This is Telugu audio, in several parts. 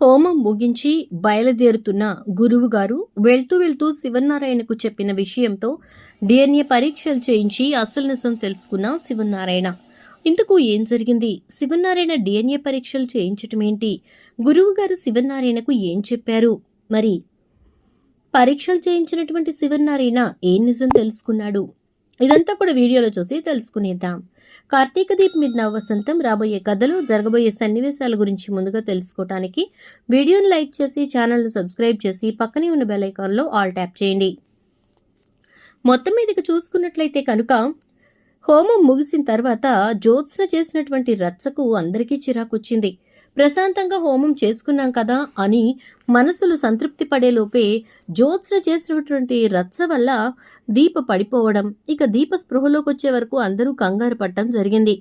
హోమం ముగించి బయలుదేరుతున్న గురువు గారు వెళ్తూ వెళ్తూ శివనారాయణకు చెప్పిన విషయంతో డిఎన్ఏ పరీక్షలు చేయించి అసలు నిజం తెలుసుకున్న శివనారాయణ. ఇంతకు ఏం జరిగింది? శివనారాయణ డిఎన్ఏ పరీక్షలు చేయించటం ఏంటి? గురువు గారు శివనారాయణకు ఏం చెప్పారు? మరి పరీక్షలు చేయించినటువంటి శివనారాయణ ఏం నిజం తెలుసుకున్నాడు? ఇదంతా కూడా వీడియోలో చూసి తెలుసుకునేద్దాం. కార్తీక దీప్ మీద నా వసంతం రాబోయే కథలు జరగబోయే సన్నివేశాల గురించి ముందుగా తెలుసుకోవటానికి వీడియోను లైక్ చేసి ఛానల్ను సబ్స్క్రైబ్ చేసి పక్కనే ఉన్న బెల్ ఐకాన్లో ఆల్ ట్యాప్ చేయండి. మొత్తం మీదకి చూసుకున్నట్లయితే కనుక హోమం ముగిసిన తర్వాత జ్యోత్స్న చేసినటువంటి రచ్చకు అందరికీ చిరాకొచ్చింది. ప్రశాంతంగా హోమం చేసుకున్నాం కదా అని మనసులు సంతృప్తి పడేలోపే జ్యోత్స్న చేసినటువంటి రచ్చ వల్ల దీప పడిపోవడం ఇక దీప స్పృహలోకి వచ్చే వరకు అందరూ కంగారు పడటం జరిగింది.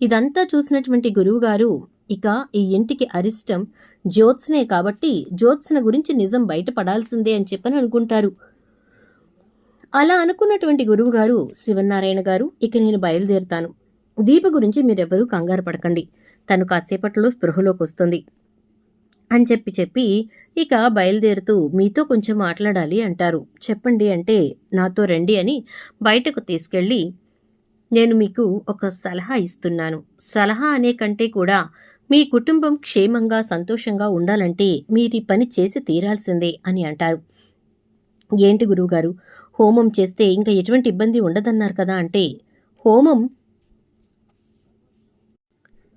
ఇదంతా చూసినటువంటి గురువుగారు ఇక ఈ ఇంటికి అరిష్టం జ్యోత్స్నే కాబట్టి జ్యోత్స్న గురించి నిజం బయటపడాల్సిందే అని చెప్పని అనుకుంటారు. అలా అనుకున్నటువంటి గురువుగారు శివనారాయణ గారు ఇక నేను బయలుదేరుతాను. దీప గురించి మీరెవరూ కంగారు పడకండి. తను కాసేపట్లో స్పృహలోకి వస్తుంది అని చెప్పి చెప్పి ఇక బయలుదేరుతూ మీతో కొంచెం మాట్లాడాలి అంటారు. చెప్పండి అంటే నాతో రండి అని బయటకు తీసుకెళ్ళి నేను మీకు ఒక సలహా ఇస్తున్నాను. సలహా అనే కంటే కూడా మీ కుటుంబం క్షేమంగా సంతోషంగా ఉండాలంటే మీరు ఈ పని చేసి తీరాల్సిందే అని అంటారు. ఏంటి గురువుగారు? హోమం చేస్తే ఇంకా ఎటువంటి ఇబ్బంది ఉండదన్నారు కదా అంటే హోమం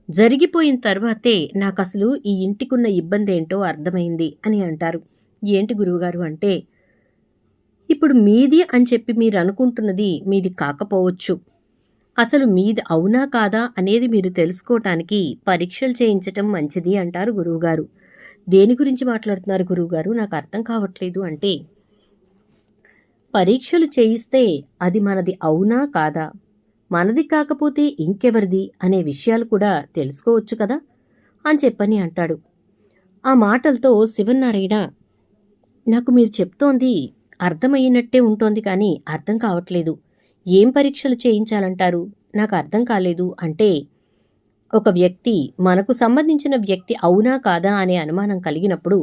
జరిగిపోయిన తర్వాతే నాకు అసలు ఈ ఇంటికున్న ఇబ్బంది ఏంటో అర్థమైంది అని అంటారు. ఏంటి గురువుగారు అంటే ఇప్పుడు మీది అని చెప్పి మీరు అనుకుంటున్నది మీది కాకపోవచ్చు. అసలు మీది అవునా కాదా అనేది మీరు తెలుసుకోవటానికి పరీక్షలు చేయించటం మంచిది అంటారు గురువుగారు. దేని గురించి మాట్లాడుతున్నారు గురువుగారు? నాకు అర్థం కావట్లేదు అంటే పరీక్షలు చేయిస్తే అది మనది అవునా కాదా? మనది కాకపోతే ఇంకెవరిది అనే విషయాలు కూడా తెలుసుకోవచ్చు కదా? అని చెప్పని అంటాడు. ఆ మాటలతో శివన్నారాయణ నాకు మీరు చెప్తోంది అర్థమయ్యినట్టే ఉంటోంది కానీ అర్థం కావట్లేదు. ఏం పరీక్షలు చేయించాలంటారు? నాకు అర్థం కాలేదు అంటే ఒక వ్యక్తి మనకు సంబంధించిన వ్యక్తి అవునా కాదా అనే అనుమానం కలిగినప్పుడు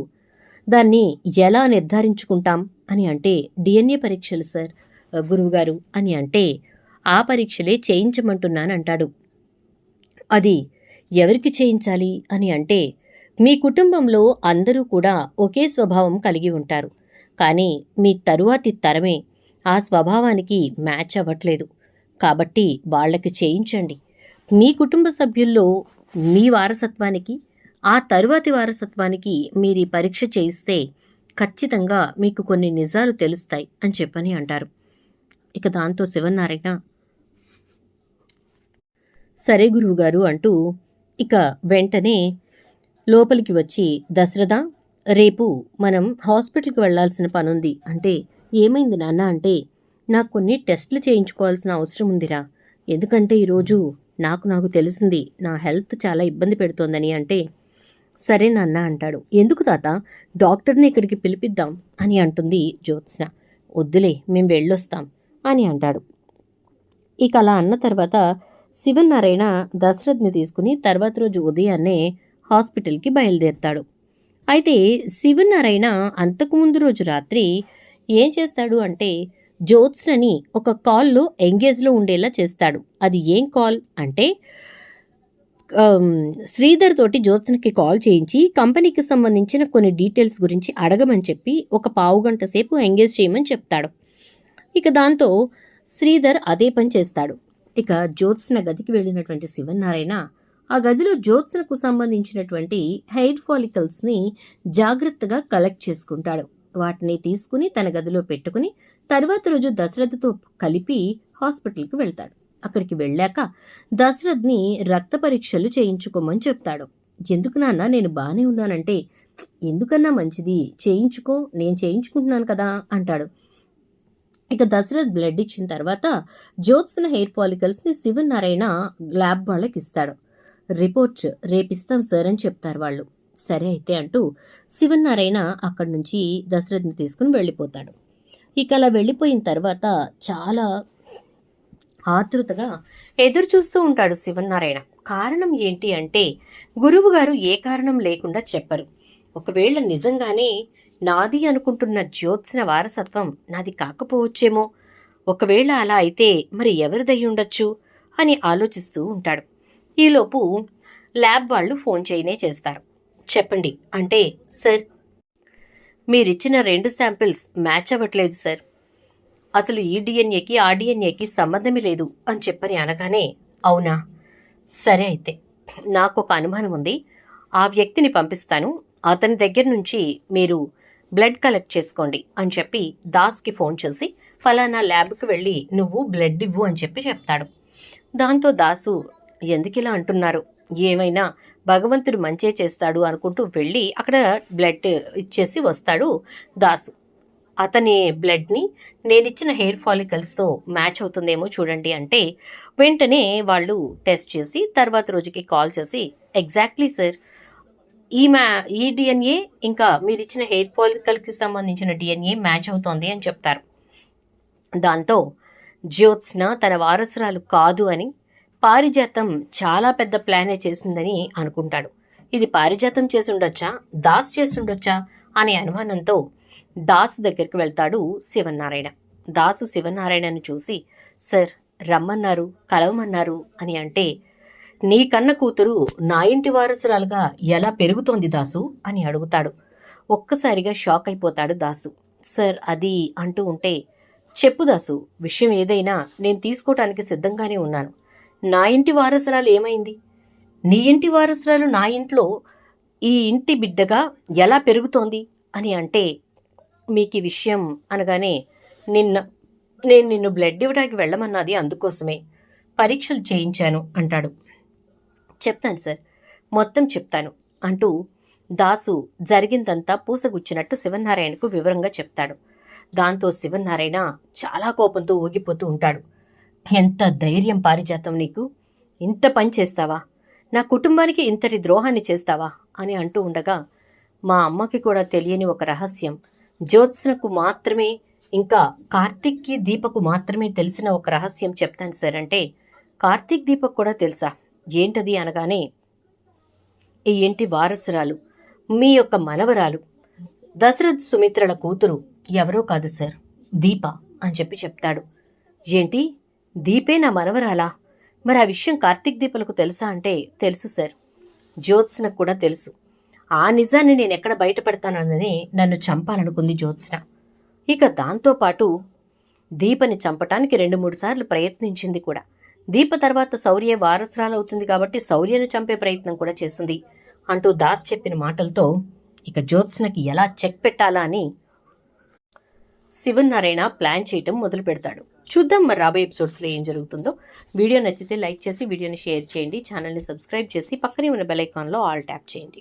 దాన్ని ఎలా నిర్ధారించుకుంటాం అని అంటే డిఎన్ఏ పరీక్షలు సార్ గురువుగారు అని అంటే ఆ పరీక్షలే చేయించమంటున్నానంటాడు. అది ఎవరికి చేయించాలి అని అంటే మీ కుటుంబంలో అందరూ కూడా ఒకే స్వభావం కలిగి ఉంటారు. కానీ మీ తరువాతి తరమే ఆ స్వభావానికి మ్యాచ్ అవ్వట్లేదు. కాబట్టి వాళ్ళకి చేయించండి. మీ కుటుంబ సభ్యుల్లో మీ వారసత్వానికి ఆ తరువాతి వారసత్వానికి మీరు ఈ పరీక్ష చేయిస్తే ఖచ్చితంగా మీకు కొన్ని నిజాలు తెలుస్తాయి అని చెప్పని అంటారు. ఇక దాంతో శివనారాయణ సరే గురువుగారు అంటూ ఇక వెంటనే లోపలికి వచ్చి దశరథ రేపు మనం హాస్పిటల్కి వెళ్ళాల్సిన పనుంది. అంటే ఏమైంది నాన్న అంటే నాకు కొన్ని టెస్టులు చేయించుకోవాల్సిన అవసరం ఉందిరా. ఎందుకంటే ఈరోజు నాకు నాకు తెలిసింది నా హెల్త్ చాలా ఇబ్బంది పెడుతోందని అంటే సరే నాన్న అంటాడు. ఎందుకు తాత? డాక్టర్ని ఇక్కడికి పిలిపిద్దాం అని అంటుంది జ్యోత్స్న. వద్దులే మేము వెళ్ళొస్తాం అని అంటాడు. ఇక అలా అన్న తర్వాత శివనారాయణ దశరథ్ని తీసుకుని తర్వాత రోజు ఉదయాన్నే హాస్పిటల్కి బయలుదేరుతాడు. అయితే శివనారాయణ అంతకుముందు రోజు రాత్రి ఏం చేస్తాడు అంటే జ్యోత్స్నని ఒక కాల్లో ఎంగేజ్లో ఉండేలా చేస్తాడు. అది ఏం కాల్ అంటే శ్రీధర్ తోటి జ్యోత్స్నకి కాల్ చేయించి కంపెనీకి సంబంధించిన కొన్ని డీటెయిల్స్ గురించి అడగమని చెప్పి ఒక పావు గంట సేపు ఎంగేజ్ చేయమని చెప్తాడు. ఇక దాంతో శ్రీధర్ అదే పని చేస్తాడు. ఇక జ్యోత్స్న గదికి వెళ్ళినటువంటి శివనారాయణ ఆ గదిలో జ్యోత్స్నకు సంబంధించినటువంటి హెయిర్ ఫాలికల్స్ని జాగ్రత్తగా కలెక్ట్ చేసుకుంటాడు. వాటిని తీసుకుని తన గదిలో పెట్టుకుని తర్వాత రోజు దశరథతో కలిపి హాస్పిటల్కి వెళ్తాడు. అక్కడికి వెళ్ళాక దశరథ్ని రక్త పరీక్షలు చేయించుకోమని చెప్తాడు. ఎందుకు నాన్న నేను బాగానే ఉన్నానంటే ఎందుకన్నా మంచిది? చేయించుకో నేను చేయించుకుంటున్నాను కదా అంటాడు. ఇక దశరథ్ బ్లడ్ ఇచ్చిన తర్వాత జ్యోత్స్న హెయిర్ ఫాలికల్స్ని శివనారాయణ ల్యాబ్ వాళ్ళకి ఇస్తాడు. రిపోర్ట్ రేపిస్తాం సార్ అని చెప్తారు వాళ్ళు. సరే అయితే అంటూ శివనారాయణ అక్కడి నుంచి దశరథ్ని తీసుకుని వెళ్ళిపోతాడు. ఇక అలా వెళ్ళిపోయిన తర్వాత చాలా ఆతృతగా ఎదురు చూస్తూ ఉంటాడు శివనారాయణ కారణం ఏంటి అంటే గురువు గారు ఏ కారణం లేకుండా చెప్పరు. ఒకవేళ నిజంగానే నాది అనుకుంటున్న జ్యోత్స్న వారసత్వం నాది కాకపోవచ్చేమో. ఒకవేళ అలా అయితే మరి ఎవరిదై ఉండొచ్చు? అని ఆలోచిస్తూ ఉంటాడు. ఈలోపు ల్యాబ్ వాళ్ళు ఫోన్ చేయనే చేస్తారు. చెప్పండి అంటే సార్ మీరిచ్చిన రెండు శాంపిల్స్ మ్యాచ్ అవ్వట్లేదు సార్. అసలు ఈ డిఎన్ఏకి ఆ డిఎన్ఏకి సంబంధమే లేదు అని చెప్పని అనగానే అవునా? సరే అయితే నాకు ఒక అనుమానం ఉంది. ఆ వ్యక్తిని పంపిస్తాను. అతని దగ్గర నుంచి మీరు బ్లడ్ కలెక్ట్ చేసుకోండి అని చెప్పి దాస్కి ఫోన్ చేసి ఫలానా ల్యాబ్కి వెళ్ళి నువ్వు బ్లడ్ ఇవ్వు అని చెప్పి చెప్తాడు. దాంతో దాసు ఎందుకు ఇలా అంటున్నారు? ఏమైనా భగవంతుడు మంచే చేస్తాడు అనుకుంటూ వెళ్ళి అక్కడ బ్లడ్ ఇచ్చేసి వస్తాడు దాసు. అతని బ్లడ్ని నేను ఇచ్చిన హెయిర్ ఫాలికల్స్తో మ్యాచ్ అవుతుందేమో చూడండి అంటే వెంటనే వాళ్ళు టెస్ట్ చేసి తర్వాత రోజుకి కాల్ చేసి ఎగ్జాక్ట్లీ సార్ ఈ మ్యా ఈ డిఎన్ఏ ఇంకా మీరు ఇచ్చిన హెయిర్ ఫాలికల్కి సంబంధించిన డిఎన్ఏ మ్యాచ్ అవుతోంది అని చెప్తారు. దాంతో జ్యోత్స్న తన వారసురాలు కాదు అని పారిజాతం చాలా పెద్ద ప్లానే చేసిందని అనుకుంటాడు. ఇది పారిజాతం చేసి ఉండొచ్చా దాస్ చేసి ఉండొచ్చా అనే అనుమానంతో దాసు దగ్గరికి వెళ్తాడు శివనారాయణ దాసు శివనారాయణను చూసి సార్ రమ్మన్నారు కలవమన్నారు అని అంటే నీ కన్న కూతురు నా ఇంటి వారసురాలుగా ఎలా పెరుగుతోంది దాసు? అని అడుగుతాడు. ఒక్కసారిగా షాక్ అయిపోతాడు దాసు. సార్ అది అంటూ ఉంటే చెప్పు దాసు విషయం ఏదైనా నేను తీసుకోవటానికి సిద్ధంగానే ఉన్నాను. నా ఇంటి వారసురాలు ఏమైంది? నీ ఇంటి వారసురాలు నా ఇంట్లో ఈ ఇంటి బిడ్డగా ఎలా పెరుగుతోంది? అని అంటే మీకు ఈ విషయం అనగానే నిన్న నేను నిన్ను బ్లడ్ ఇవ్వడానికి వెళ్ళమన్నది అందుకోసమే. పరీక్షలు చేయించాను అంటాడు. చెప్తాను సార్. మొత్తం చెప్తాను అంటూ దాసు జరిగిందంతా పూసగుచ్చినట్టు శివనారాయణకు వివరంగా చెప్తాడు. దాంతో శివనారాయణ చాలా కోపంతో ఊగిపోతూ ఉంటాడు. ఎంత ధైర్యం పారిజాతం నీకు? ఇంత పని చేస్తావా? నా కుటుంబానికి ఇంతటి ద్రోహాన్ని చేస్తావా? అని అంటూ ఉండగా మా అమ్మకి కూడా తెలియని ఒక రహస్యం. జ్యోత్స్నకు మాత్రమే ఇంకా కార్తిక్కి దీపకు మాత్రమే తెలిసిన ఒక రహస్యం చెప్తాను సార్. అంటే కార్తీక్ దీపక్ కూడా తెలుసా? ఏంటది అనగానే ఈ ఇంటి వారసురాలు మీ యొక్క మనవరాలు దశరథ్ సుమిత్రల కూతురు ఎవరో కాదు సార్ దీప అని చెప్పి చెప్తాడు. ఏంటి? దీపే నా మనవరాలా? మరి ఆ విషయం కార్తీక్ దీపలకు తెలుసా అంటే తెలుసు సార్. జ్యోత్స్నకు కూడా తెలుసు. ఆ నిజాన్ని నేను ఎక్కడ బయటపెడతానని నన్ను చంపాలనుకుంది జ్యోత్స్న. ఇక దాంతోపాటు దీపని చంపటానికి రెండు మూడు సార్లు ప్రయత్నించింది కూడా. దీప తర్వాత శౌర్య వారసురాలవుతుంది కాబట్టి శౌర్యను చంపే ప్రయత్నం కూడా చేసింది అంటూ దాస్ చెప్పిన మాటలతో ఇక జ్యోత్స్నకి ఎలా చెక్ పెట్టాలా అని శివనారాయణ ప్లాన్ చేయటం మొదలు పెడతాడు చూద్దాం మరి రాబోయే ఎపిసోడ్స్లో ఏం జరుగుతుందో. వీడియో నచ్చితే లైక్ చేసి వీడియోని షేర్ చేయండి. ఛానల్ని సబ్స్క్రైబ్ చేసి పక్కనే ఉన్న బెల్ ఐకాన్లో ఆల్ ట్యాప్ చేయండి.